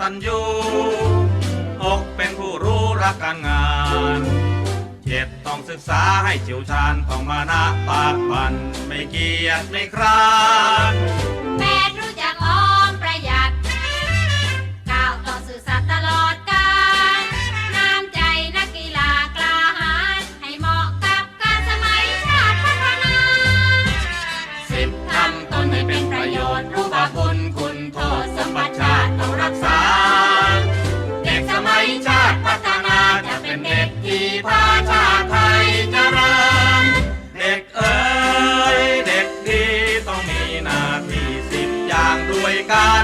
ตันยูหกเป็นผู้รู้รักการงานเจ็ดต้องศึกษาให้เฉียวชาญต้องมานะปากปันไม่เกียจไม่คร้านแปดรู้จักออมประหยัดเก้าต้องสื่อสัตลอดกาลน้ำใจนักกีฬากลาหให้เหมาะกับการสมัยชาติพัฒนาสิบทำตนให้เป็น Amerika